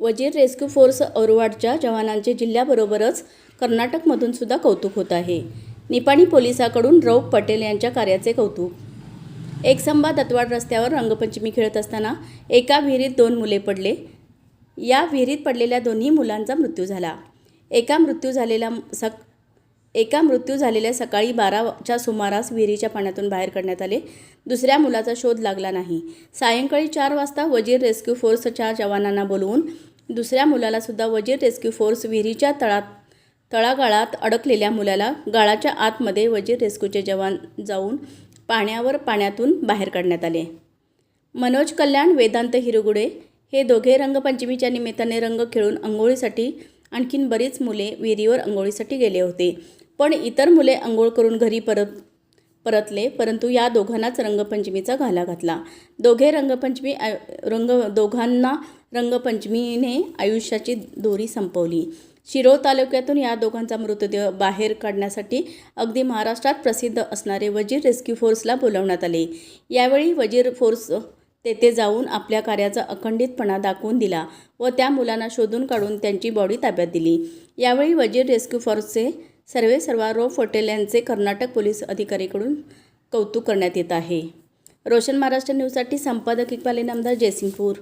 वजीर rescue force औरवाडच्या जवानांचे जिल्ह्याबरोबरच कर्नाटकमधून सुद्धा कौतुक होत आहे. निपाणी पोलिसाकडून रौफ पटेल यांच्या कार्याचे कौतुक. एकसंबा दत्वाड रस्त्यावर रंगपंचमी खेळत असताना एका विहिरीत दोन मुले पडले. या विहिरीत पडलेल्या दोन्ही मुलांचा मृत्यू झाला. एका मृत्यू झालेला सक एका मृत्यू झालेल्या सकाळी बाराच्या सुमारास विहिरीच्या पाण्यातून बाहेर काढण्यात आले. दुसऱ्या मुलाचा शोध लागला नाही. सायंकाळी चार वाजता वजीर रेस्क्यू फोर्सच्या जवानांना बोलवून दुसऱ्या मुलालासुद्धा वजीर रेस्क्यू फोर्स विहिरीच्या तळात तळागाळात अडकलेल्या मुलाला गाळाच्या आतमध्ये वजीर रेस्क्यूचे जवान जाऊन पाण्यावर पाण्यातून बाहेर काढण्यात आले. मनोज कल्याण वेदांत हिरगुडे हे दोघे रंगपंचमीच्या निमित्ताने रंग खेळून अंघोळीसाठी आणखीन बरीच मुले विहिरीवर अंघोळीसाठी गेले होते. पण इतर मुले अंघोळ करून घरी परत परतले परंतु या दोघांनाच रंगपंचमीचा घाला घातला. दोघे रंगपंचमी आय रंग दोघांना रंगपंचमीने आयुष्याची दोरी संपवली. शिरोळ तालुक्यातून या दोघांचा मृतदेह बाहेर काढण्यासाठी अगदी महाराष्ट्रात प्रसिद्ध असणारे वजीर रेस्क्यू फोर्सला बोलावण्यात आले. यावेळी वजीर फोर्स तेथे जाऊन आपल्या कार्याचा अखंडितपणा दाखवून दिला व त्या मुलांना शोधून काढून त्यांची बॉडी ताब्यात दिली. यावेळी वजीर रेस्क्यू फोर्सचे सर्वे सर्वा रो पटेल यांचे कर्नाटक पोलीस अधिकारीकडून कौतुक करण्यात येत आहे. रोशन महाराष्ट्र न्यूजसाठी संपादक इक्बाली नामदार जयसिंगपूर.